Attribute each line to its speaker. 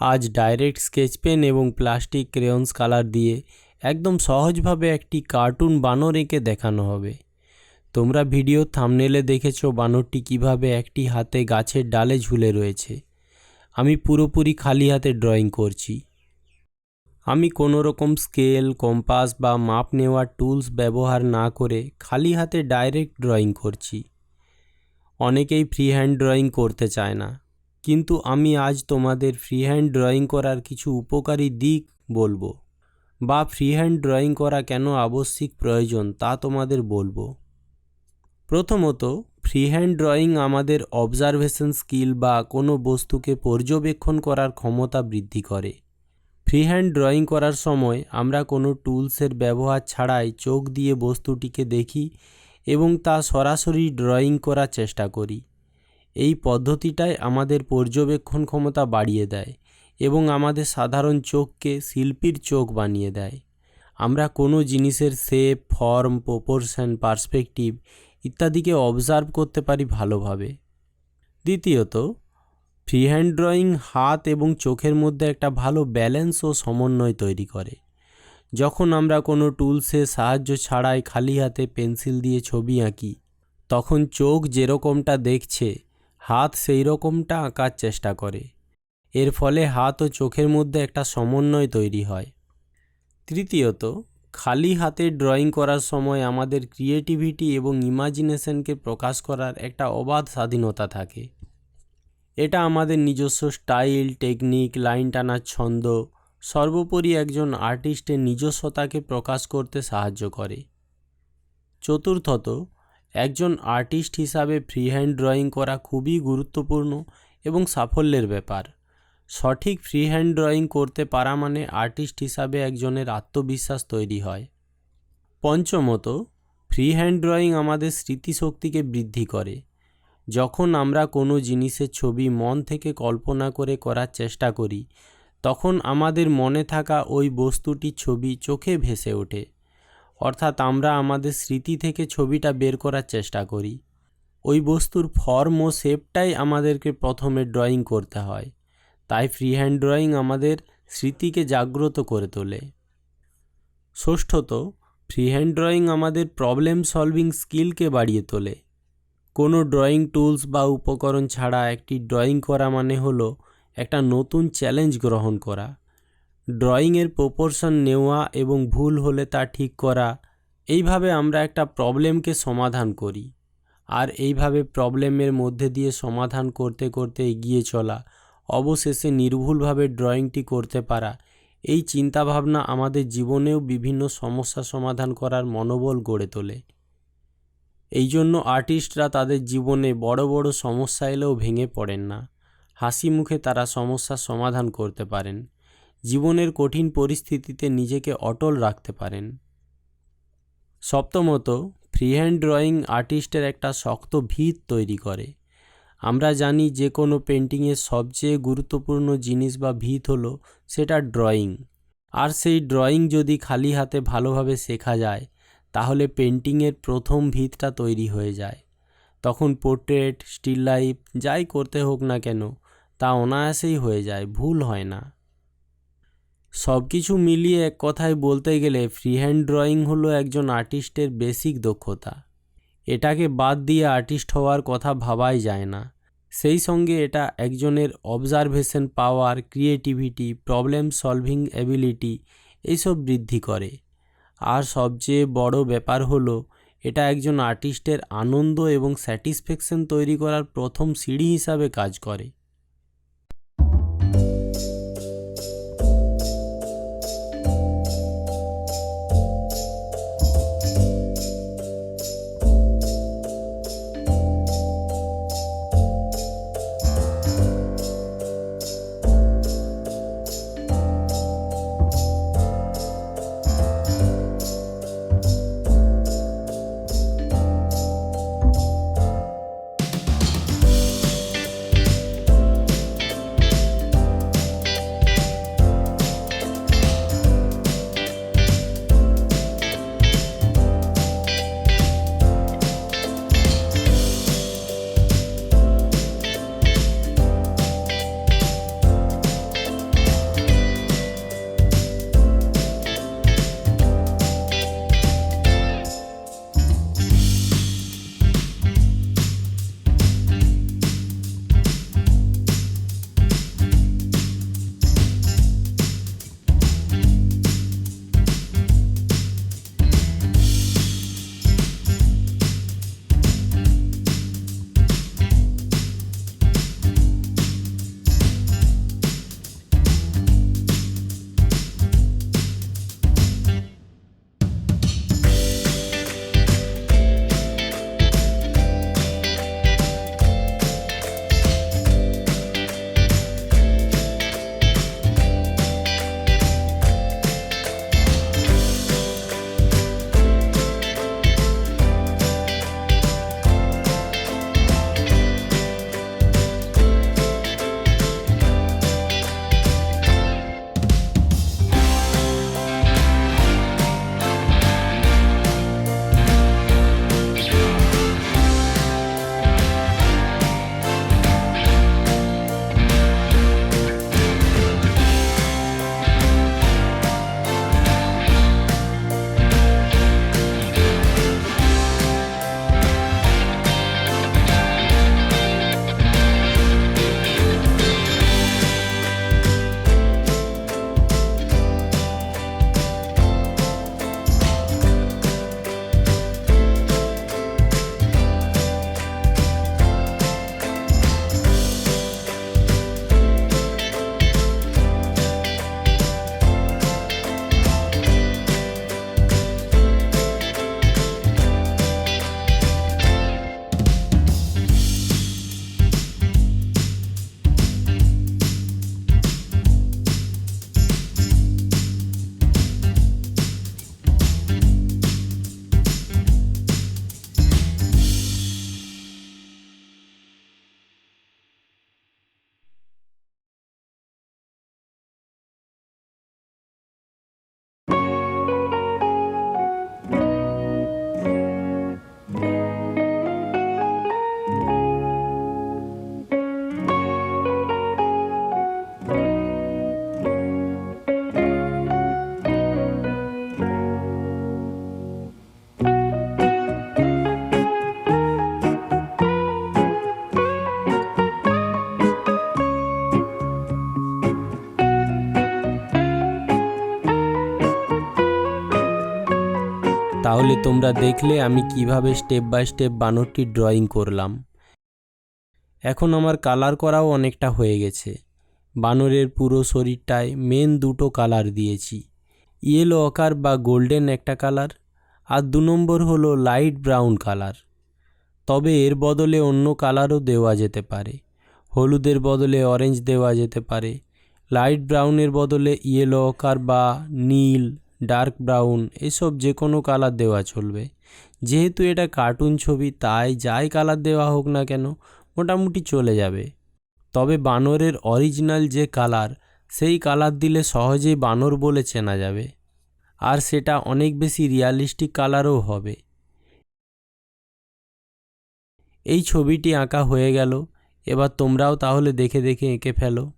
Speaker 1: আজ direct sketch pen এবং plastic crayons colour দিয়ে একদম সহজভাবে একটি কার্টুন বানর এঁকে দেখানো হবে। তোমরা ভিডিও থামনেলে দেখেছ বানরটি কীভাবে একটি হাতে গাছের ডালে ঝুলে রয়েছে। আমি পুরোপুরি খালি হাতে ড্রয়িং করছি। আমি কোনো রকম স্কেল, কম্পাস বা মাপ নেওয়ার টুলস ব্যবহার না করে খালি হাতে ডাইরেক্ট ড্রয়িং করছি। অনেকেই ফ্রি হ্যান্ড ড্রয়িং করতে চায় না। কিন্তু আমি আজ তোমাদের ফ্রি হ্যান্ড ড্রয়িং করার কিছু উপকারী দিক বলব। বা ফ্রি হ্যান্ড ড্রয়িং করা কেন আবশ্যিক প্রয়োজন তা তোমাদের বলব। প্রথমত ফ্রি হ্যান্ড ড্রয়িং আমাদের অবজারভেশন স্কিল বা কোনো বস্তুকে পর্যবেক্ষণ করার ক্ষমতা বৃদ্ধি করে। ফ্রি হ্যান্ড ড্রয়িং করার সময় আমরা কোনো টুলসের ব্যবহার ছাড়াই চোখ দিয়ে বস্তুটিকে দেখি এবং তা সরাসরি ড্রয়িং করার চেষ্টা করি। এই পদ্ধতিটাই আমাদের পর্যবেক্ষণ ক্ষমতা বাড়িয়ে দেয় এবং আমাদের সাধারণ চোখকে শিল্পীর চোখ বানিয়ে দেয়। আমরা কোনো জিনিসের শেপ ফর্ম প্রপোর্শন পার্সপেক্টিভ ইত্যাদিকে অবজার্ভ করতে পারি ভালোভাবে। দ্বিতীয়ত ফ্রি হ্যান্ড ড্রয়িং হাত এবং চোখের মধ্যে একটা ভালো ব্যালেন্স ও সমন্বয় তৈরি করে। যখন আমরা কোনো টুলসের সাহায্য ছাড়াই খালি হাতে পেন্সিল দিয়ে ছবি আঁকি, তখন চোখ যেরকমটা দেখছে হাত সেই রকমটা আঁকার চেষ্টা করে। এর ফলে হাত ও চোখের মধ্যে একটা সমন্বয় তৈরি হয়। তৃতীয়ত, খালি হাতে ড্রয়িং করার সময় আমাদের ক্রিয়েটিভিটি এবং ইমাজিনেশনকে প্রকাশ করার একটা অবাধ স্বাধীনতা থাকে। এটা আমাদের নিজস্ব স্টাইল, টেকনিক, লাইন টানার ছন্দ, সর্বোপরি একজন আর্টিস্টের নিজস্বতাকে প্রকাশ করতে সাহায্য করে। চতুর্থত একজন আর্টিস্ট হিসাবে ফ্রি হ্যান্ড ড্রয়িং করা খুবই গুরুত্বপূর্ণ এবং সাফল্যের ব্যাপার। সঠিক ফ্রি হ্যান্ড ড্রয়িং করতে পারা মানে আর্টিস্ট হিসাবে একজনের আত্মবিশ্বাস তৈরি হয়। পঞ্চমত ফ্রি হ্যান্ড ড্রয়িং আমাদের স্মৃতিশক্তিকে বৃদ্ধি করে। যখন আমরা কোনো জিনিসের ছবি মন থেকে কল্পনা করে করার চেষ্টা করি, তখন আমাদের মনে থাকা ওই বস্তুটির ছবি চোখে ভেসে ওঠে। অর্থাৎ আমরা আমাদের স্মৃতি থেকে ছবিটা বের করার চেষ্টা করি। ওই বস্তুর ফর্ম ও শেপটাই আমাদেরকে প্রথমে ড্রয়িং করতে হয়। তাই ফ্রি হ্যান্ড ড্রয়িং আমাদের স্মৃতিকে জাগ্রত করে তোলে। ষষ্ঠত ফ্রি হ্যান্ড ড্রয়িং আমাদের প্রবলেম সলভিং স্কিলকে বাড়িয়ে তোলে। কোনো ড্রয়িং টুলস বা উপকরণ ছাড়া একটি ড্রয়িং করা মানে হলো একটা নতুন চ্যালেঞ্জ গ্রহণ করা। ড্রয়িংয়ের প্রপোর্শন নেওয়া এবং ভুল হলে তা ঠিক করা, এইভাবে আমরা একটা প্রবলেমকে সমাধান করি। আর এইভাবে প্রবলেমের মধ্যে দিয়ে সমাধান করতে করতে এগিয়ে চলা, অবশেষে নির্ভুলভাবে ড্রয়িংটি করতে পারা, এই চিন্তাভাবনা আমাদের জীবনেও বিভিন্ন সমস্যা সমাধান করার মনোবল গড়ে তোলে। এই জন্য আর্টিস্টরা তাদের জীবনে বড় বড় সমস্যা এলেও ভেঙে পড়েন না। হাসি মুখে তারা সমস্যার সমাধান করতে পারেন। জীবনের কঠিন পরিস্থিতিতে নিজেকে অটল রাখতে পারেন। সপ্তমত ফ্রি হ্যান্ড ড্রয়িং আর্টিস্টের একটা শক্ত ভিত তৈরি করে। আমরা জানি যে কোনো পেন্টিংয়ের সবচেয়ে গুরুত্বপূর্ণ জিনিস বা ভিত হলো সেটা ড্রয়িং। আর সেই ড্রয়িং যদি খালি হাতে ভালোভাবে শেখা যায়, তাহলে পেন্টিংয়ের প্রথম ভিতটা তৈরি হয়ে যায়। তখন পোর্ট্রেট, স্টিল লাইফ, যাই করতে হোক না কেন, তা অনায়াসেই হয়ে যায়, ভুল হয় না। সব কিছু মিলিয়ে এক কথায় বলতে গেলে ফ্রি হ্যান্ড ড্রয়িং হলো একজন আর্টিস্টের বেসিক দক্ষতা। এটাকে বাদ দিয়ে আর্টিস্ট হওয়ার কথা ভাবাই যায় না। সেই সঙ্গে এটা একজনের observation power, creativity, problem solving ability এইসব বৃদ্ধি করে। আর সবচেয়ে বড় ব্যাপার হলো, এটা একজন আর্টিস্টের আনন্দ এবং স্যাটিসফ্যাকশন তৈরি করার প্রথম সিঁড়ি হিসাবে কাজ করে। তোমরা দেখলে আমি কীভাবে স্টেপ বাই স্টেপ বানরটি ড্রয়িং করলাম। এখন আমার কালার করাও অনেকটা হয়ে গেছে। বানরের পুরো শরীরটায় মেন দুটো কালার দিয়েছি। ইয়েলো অকার বা গোল্ডেন একটা কালার আর দু নম্বর হলো লাইট ব্রাউন কালার তবে এর বদলে অন্য কালারও দেওয়া যেতে পারে। হলুদের বদলে অরেঞ্জ দেওয়া যেতে পারে। লাইট ব্রাউনের বদলে ইয়েলো অকার বা নীল ডার্ক ব্রাউন, এসব যে কোনো কালার দেওয়া চলবে। যেহেতু এটা কার্টুন ছবি, তাই যাই কালার দেওয়া হোক না কেন, মোটামুটি চলে যাবে। তবে বানরের অরিজিনাল যে কালার, সেই কালার দিলে সহজেই বানর বলে চেনা যাবে। আর সেটা অনেক বেশি রিয়ালিস্টিক কালারও হবে। এই ছবিটি আঁকা হয়ে গেল, এবার তোমরাও তাহলে দেখে দেখে এঁকে ফেলো।